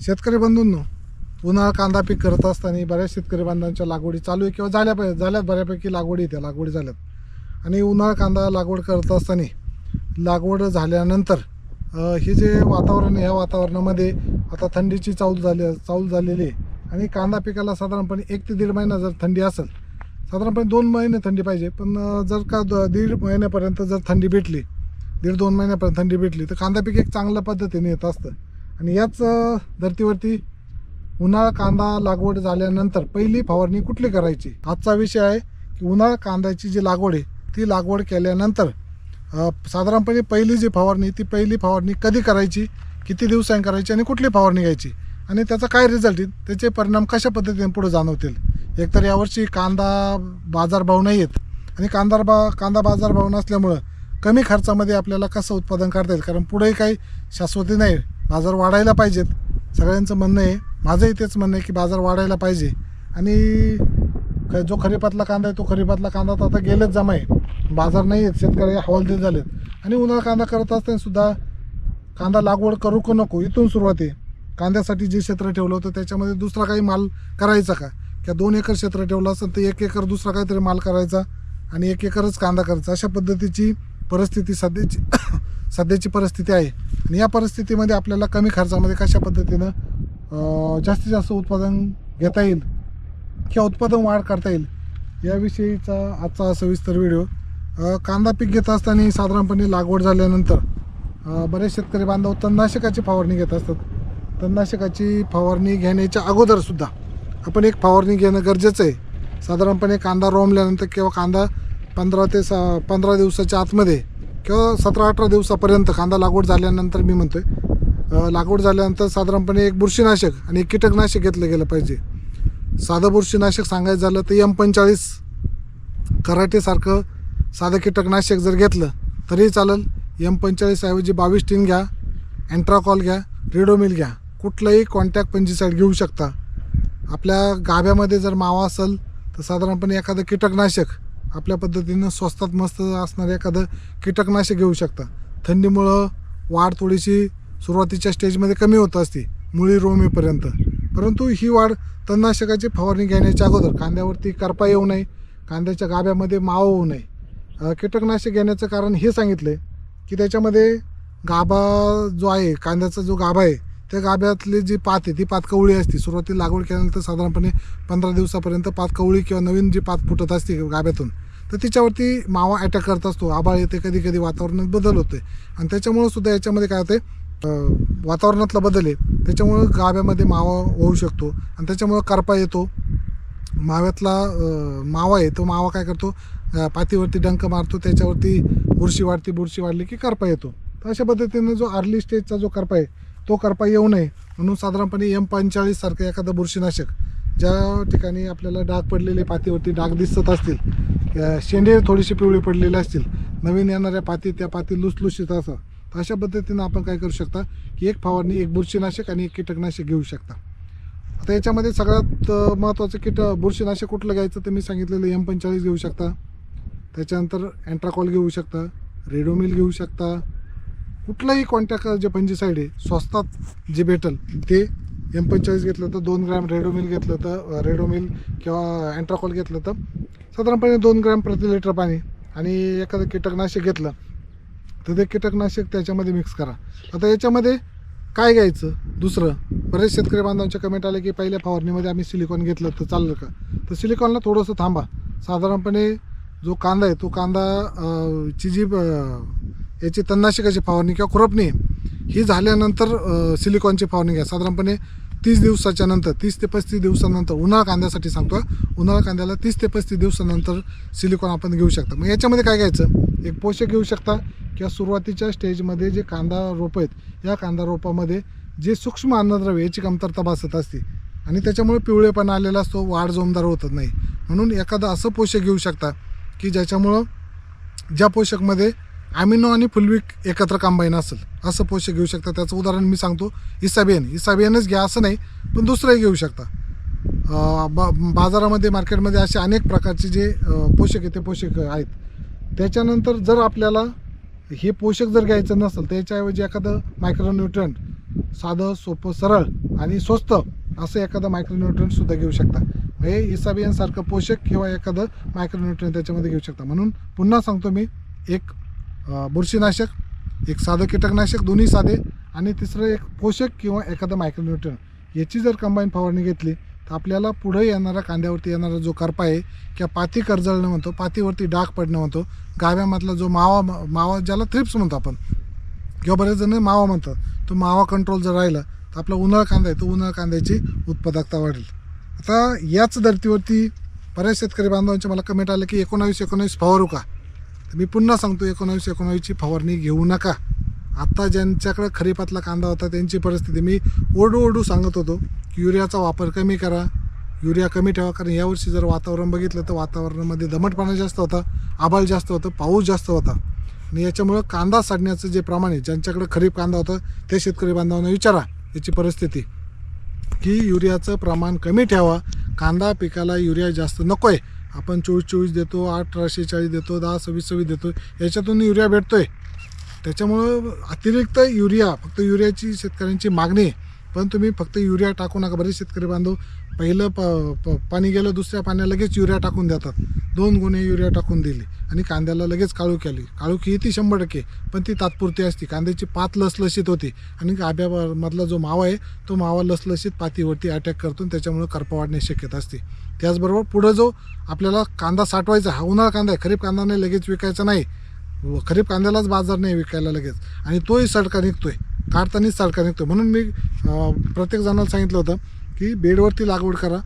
शेतकरी बंधूंनो उन्हाळा कांदा पीक करत असताना बऱ्याच शेतकरी बांधवांच्या लागवडी चालू आहे किंवा झाल्या पाहिजे झाल्यात बऱ्यापैकी लागवडी त्या लागवडी झाल्यात. आणि उन्हाळा कांदा लागवड करत असताना लागवड झाल्यानंतर हे जे वातावरण आहे, वातावरणामध्ये आता थंडीची चाऊल झाली चाऊल झालेली आहे. आणि कांदा पिकाला साधारणपणे एक ते दीड महिना जर थंडी असेल साधारणपणे दोन महिने थंडी पाहिजे. पण जर का द- दीड महिन्यापर्यंत जर थंडी भेटली दीड दोन महिन्यापर्यंत थंडी भेटली तर कांदा पीक एक चांगल्या पद्धतीने येत असतं. आणि याच धर्तीवरती उन्हाळा कांदा लागवड झाल्यानंतर पहिली फवारणी कुठली करायची? आजचा विषय आहे की उन्हाळा कांद्याची जी लागवड आहे ती लागवड केल्यानंतर साधारणपणे पहिली जी फवारणी ती पहिली फवारणी कधी करायची? किती दिवसांनी करायची आणि कुठली फवारणी घ्यायची? आणि त्याचा काय रिझल्ट येईल? त्याचे परिणाम कशा पद्धतीने पुढे जाणवतील? एकतर यावर्षी कांदा बाजारभाव नाही आहेत आणि कांदा बा कांदा बाजारभाव नसल्यामुळं कमी खर्चामध्ये आपल्याला कसं उत्पादन करता येईल? कारण पुढेही काही शाश्वती नाही. बाजार वाढायला पाहिजेत. सगळ्यांचं म्हणणं आहे माझंही तेच म्हणणं आहे की बाजार वाढायला पाहिजे. आणि जो खरीपातला कांदा आहे तो खरीपातला कांदा तर आता गेलेच जमा आहे. बाजार नाही आहेत शेतकरी हवालदिल झालेत. आणि उन्हाळा कांदा करत असताना सुद्धा कांदा लागवड करू का नको इथून सुरुवात आहे. कांद्यासाठी जे क्षेत्र ठेवलं होतं त्याच्यामध्ये दुसरा काही माल करायचा का? किंवा दोन एकर क्षेत्र ठेवलं असेल तर एक एकर दुसरा काहीतरी माल करायचा आणि एक एकरच कांदा करायचा. अशा पद्धतीची परिस्थिती सध्याची सध्याची परिस्थिती आहे. आणि या परिस्थितीमध्ये आपल्याला कमी खर्चामध्ये कशा पद्धतीनं जास्तीत जास्त उत्पादन घेता येईल किंवा उत्पादन वाढ करता येईल याविषयीचा आजचा सविस्तर व्हिडिओ. कांदा पीक घेत असताना साधारणपणे लागवड झाल्यानंतर बरेच शेतकरी बांधव तणनाशकाची फवारणी घेत असतात. तणनाशकाची फवारणी घेण्याच्या अगोदरसुद्धा आपण एक फवारणी घेणं गरजेचं आहे. साधारणपणे कांदा रोमल्यानंतर किंवा कांदा पंधरा ते सा पंधरा दिवसाच्या आतमध्ये किंवा सतरा अठरा दिवसापर्यंत कांदा लागवड झाल्यानंतर मी म्हणतोय आहे लागवड झाल्यानंतर साधारणपणे एक बुरशीनाशक आणि एक कीटकनाशक घेतलं गेलं पाहिजे. साधं बुरशीनाशक सांगायचं झालं तर एम पंचेचाळीस कराटेसारखं साधं कीटकनाशक जर घेतलं तरीही चालेल. एम पंचेचाळीसऐवजी बावीस टीन घ्या अँट्राकॉल घ्या रेडोमिल घ्या. कुठलंही कॉन्टॅक्ट पंचीसाईड घेऊ शकता. आपल्या गाभ्यामध्ये जर मावा असेल तर साधारणपणे एखादं कीटकनाशक आपल्या पद्धतीनं स्वस्तात मस्त असणारं एखादं कीटकनाशक घेऊ शकता. थंडीमुळं वाढ थोडीशी सुरुवातीच्या स्टेजमध्ये कमी होत असते मुळी रोमेपर्यंत. परंतु ही वाढ तणनाशकाची फवारणी घेण्याच्या अगोदर कांद्यावरती करपा येऊ नये कांद्याच्या गाभ्यामध्ये माव होऊ नये. कीटकनाशक घेण्याचं कारण हे सांगितलं आहे की त्याच्यामध्ये गाभा जो आहे कांद्याचा जो गाभा आहे त्या गाभ्यातली जी पात आहे ती पात कवळी असते. सुरुवातीला लागवड केल्यानंतर साधारणपणे पंधरा दिवसापर्यंत पात कवळी किंवा नवीन जी पात फुटत असते गाभ्यातून तर तिच्यावरती मावा अटॅक करत असतो. आबाळ येते कधी कधी वातावरणात बदल होते आणि त्याच्यामुळं सुद्धा याच्यामध्ये काय होते वातावरणातला बदल आहे. त्याच्यामुळं गाभ्यामध्ये मावा होऊ शकतो. आणि त्याच्यामुळं करपा येतो. माव्यातला मावा आहे तो मावा काय करतो पातीवरती डंक मारतो त्याच्यावरती बुरशी वाढते बुरशी वाढली की करपा येतो. तर अशा पद्धतीनं जो अर्ली स्टेजचा जो करपा आहे तो करपा येऊ नये. म्हणून साधारणपणे एम पंचेचाळीस सारखं एखादं बुरशीनाशक ज्या ठिकाणी आपल्याला डाग पडलेले पातीवरती डाग दिसत असतील शेंडे थोडीशी पिवळी पडलेले असतील नवीन येणाऱ्या पाती त्या पाती लुसलुशीत असं तर अशा पद्धतीनं आपण काय करू शकता की एक फवारणी एक बुरशीनाशक आणि एक कीटकनाशक घेऊ शकता. आता याच्यामध्ये सगळ्यात महत्त्वाचं कीट बुरशीनाशक कुठलं घ्यायचं तर मी सांगितलेलं एम पंचेचाळीस घेऊ शकता. त्याच्यानंतर अँट्राकॉल घेऊ शकता रेडोमिल घेऊ शकता कुठलंही कॉन्टॅक्ट जे पंजीसाईड आहे स्वस्तात जे भेटेल ते एम पंचेचाळीस घेतलं तर दोन ग्रॅम रेडोमिल घेतलं तर रेडोमिल किंवा अँट्राकॉल घेतलं तर साधारणपणे दोन ग्रॅम प्रति लिटर पाणी आणि एखादं कीटकनाशक घेतलं. तर ते कीटकनाशक त्याच्यामध्ये मिक्स करा. आता याच्यामध्ये काय घ्यायचं? दुसरं बरेच शेतकरी बांधवांच्या कमेंट आले की पहिल्या फवारणीमध्ये आम्ही सिलिकॉन घेतलं तर चाललं का? तर सिलिकॉनला थोडंसं थांबा. साधारणपणे जो कांदा आहे तो कांदा ची जी याची तणनाशकाची फवारणी किंवा खुरपणी ही झाल्यानंतर सिलिकॉनची फवारणी घ्या. साधारणपणे तीस दिवसाच्या नंतर तीस ते पस्तीस दिवसानंतर उन्हाळा कांद्यासाठी सांगतो उन्हाळा कांद्याला तीस ते पस्तीस दिवसानंतर सिलिकॉन आपण घेऊ शकता. मग याच्यामध्ये काय घ्यायचं? एक पोषक घेऊ शकता किंवा सुरुवातीच्या स्टेजमध्ये जे कांदा रोप आहेत या कांदा रोपामध्ये जे सूक्ष्म अन्नद्रव्य याची कमतरता भासत असते. आणि त्याच्यामुळे पिवळेपणा आलेला असतो वाढ जोमदार होत नाही. म्हणून एखादं असं पोषक घेऊ शकता की ज्याच्यामुळं ज्या पोषकमध्ये ॲमिनो आणि फुलविक एकत्र कंबाईन असेल. असं पोषक घेऊ शकता. त्याचं उदाहरण मी सांगतो. इसाबियन इसाबियनच घ्या असं नाही पण दुसरंही घेऊ शकता. बा बाजारामध्ये मार्केटमध्ये असे अनेक प्रकारचे जे पोषक आहे ते पोषक आहेत. त्याच्यानंतर जर आपल्याला हे पोषक जर घ्यायचं नसेल त्याच्याऐवजी एखादं मायक्रोन्यूट्रंट साधं सोपं सरळ आणि स्वस्त असं एखादं मायक्रोन्युट्रंटसुद्धा घेऊ शकता. म्हणजे हे इसाबियनसारखं पोषक किंवा एखादं मायक्रोन्युट्रन त्याच्यामध्ये घेऊ शकता. म्हणून पुन्हा सांगतो मी एक बुरशीनाशक एक साधं कीटकनाशक दोन्ही साधे आणि तिसरं एक पोषक किंवा एखादं मायक्रोन्युट्रन याची जर कंबाईन फवारणी घेतली तर आपल्याला पुढे येणारा कांद्यावरती येणारा जो करपा आहे किंवा पाती करजळणं म्हणतो पातीवरती डाग पडणं म्हणतो गाव्यामधला जो मावा मावा ज्याला थ्रिप्स म्हणतो आपण किंवा बरेच जण मावा म्हणतात तो मावा कंट्रोल जर राहिला तर आपला उन्हाळा कांदा आहे तो उन्हाळा कांद्याची उत्पादकता वाढेल. आता याच धर्तीवरती बऱ्याच शेतकरी बांधवांचे मला कमेंट आले की एकोणावीस एकोणावीस फवारू का? मी पुन्हा सांगतो एकोणावीस एकोणावीसची फवारणी घेऊ नका. आत्ता ज्यांच्याकडे खरीपातला कांदा होता त्यांची परिस्थिती. मी ओरडू ओरडू सांगत होतो की युरियाचा वापर कमी करा. युरिया कमी ठेवा कारण यावर्षी जर वातावरण बघितलं तर वातावरणामध्ये दमटपणा जास्त होता आभाळ जास्त होतं पाऊस जास्त होता. आणि याच्यामुळं कांदा साडण्याचं जे प्रमाण आहे ज्यांच्याकडे खरीप कांदा होता ते शेतकरी बांधवांना विचारा याची परिस्थिती. की युरियाचं प्रमाण कमी ठेवा. कांदा पिकाला युरिया जास्त नको आहे आपण चोवीस चोवीस देतो अठराशे चाळीस देतो दहा सव्वीस सव्वीस देतो याच्यातून युरिया भेटतो आहे त्याच्यामुळं अतिरिक्त युरिया फक्त युरियाची शेतकऱ्यांची मागणी आहे. पण तुम्ही फक्त युरिया टाकू नका. बरेच शेतकरी बांधव पहिलं प प पाणी गेलं दुसऱ्या पाण्याला लगेच युरिया टाकून देतात. दोन गुन्हे युरिया टाकून दिली आणि कांद्याला लगेच काळूकी आली काळूखी ही ती शंभर टक्के. पण ती तात्पुरती असते. कांद्याची पात लसलशीत होती आणि गाभ्यामधला जो मावा आहे तो मावा लसलशीत पातीवरती अटॅक करतो त्याच्यामुळं त्याच्यामुळे करपा वाढण्याची शक्यता असते. त्याचबरोबर पुढं जो आपल्याला कांदा साठवायचा हा उन्हाळा कांदा आहे खरीप कांदा नाही लगेच विकायचा नाही. खरीप कांद्यालाच बाजार नाही विकायला लगेच. आणि तोही सडका निघतोय काढतानाच सडका निघतोय. म्हणून मी प्रत्येक जणाला सांगितलं होतं की बेडवरती लागवड करा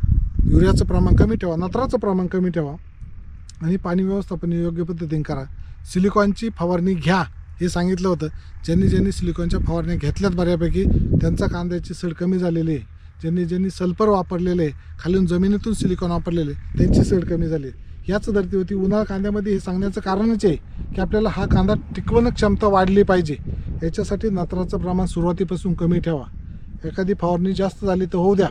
युरियाचं प्रमाण कमी ठेवा नत्राचं प्रमाण कमी ठेवा आणि पाणी व्यवस्थापन योग्य पद्धतीने करा. सिलिकॉनची फवारणी घ्या हे सांगितलं होतं. ज्यांनी ज्यांनी सिलिकॉनच्या फवारण्या घेतल्यात बऱ्यापैकी त्यांचा कांद्याची सड कमी झालेली आहे. ज्यांनी ज्यांनी सल्फर वापरलेलं आहे खालून जमिनीतून सिलिकॉन वापरलेले आहे, त्यांची सड कमी झाली. याच धर्तीवरती उन्हाळा कांद्यामध्ये हे सांगण्याचं कारणच आहे की आपल्याला हा कांदा टिकवण क्षमता वाढली पाहिजे. याच्यासाठी नत्राचं प्रमाण सुरुवातीपासून कमी ठेवा. एखादी फवारणी जास्त झाली तर होऊ द्या.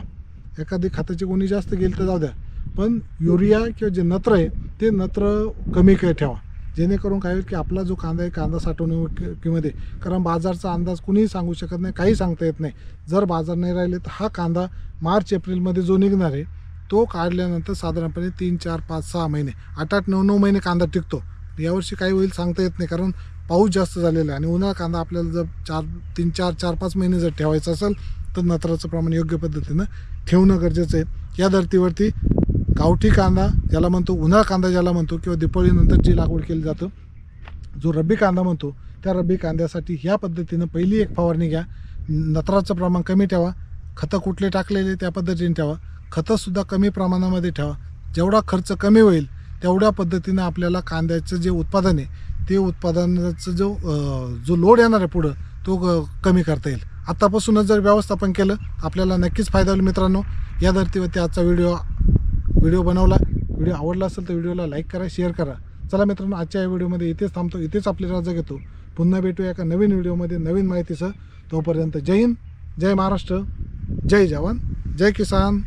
एखादी खताची गुणी जास्त गेली तर जाऊ द्या. पण युरिया किंवा जे नत्र आहे ते नत्र कमी काय ठेवा. जेणेकरून काय होईल की आपला जो कांदा आहे कांदा साठवणुकीमध्ये कारण बाजारचा अंदाज कुणीही सांगू शकत नाही काही सांगता येत नाही. जर बाजार नाही राहिले तर हा कांदा मार्च एप्रिलमध्ये जो निघणार आहे तो काढल्यानंतर साधारणपणे तीन चार पाच सहा महिने आठ आठ नऊ नऊ महिने कांदा टिकतो. यावर्षी काही होईल सांगता येत नाही कारण पाऊस जास्त झालेला आहे आणि उन्हाळा कांदा आपल्याला जर चार तीन चार चार पाच महिने जर ठेवायचा असेल तर नत्राचं प्रमाण योग्य पद्धतीनं ठेवणं गरजेचं आहे. या धर्तीवरती गावठी कांदा ज्याला म्हणतो उन्हाळा कांदा ज्याला म्हणतो किंवा दिपाळीनंतर जी लागवड केली जातं जो रब्बी कांदा म्हणतो त्या रब्बी कांद्यासाठी ह्या पद्धतीनं पहिली एक फवारणी घ्या. नत्राचं प्रमाण कमी ठेवा. खतं कुठले टाकलेले त्या पद्धतीने ठेवा. खतंसुद्धा कमी प्रमाणामध्ये ठेवा. जेवढा खर्च कमी होईल तेवढ्या पद्धतीनं आपल्याला कांद्याचं जे उत्पादन आहे ते उत्पादनाचं जो जो लोड येणार आहे पुढं तो कमी करता येईल. आत्तापासूनच जर व्यवस्थापन केलं आपल्याला नक्कीच फायदा होईल मित्रांनो. या धर्तीवरती आजचा व्हिडिओ व्हिडिओ बनवला व्हिडिओ आवडला असेल तर व्हिडिओला लाईक करा शेअर करा. चला मित्रांनो आजच्या या व्हिडिओमध्ये इथेच थांबतो. इथेच आपली रजा घेतो. पुन्हा भेटूया एका नवीन व्हिडिओमध्ये नवीन माहितीसह. तोपर्यंत जय हिंद जय महाराष्ट्र जय जवान जय किसान.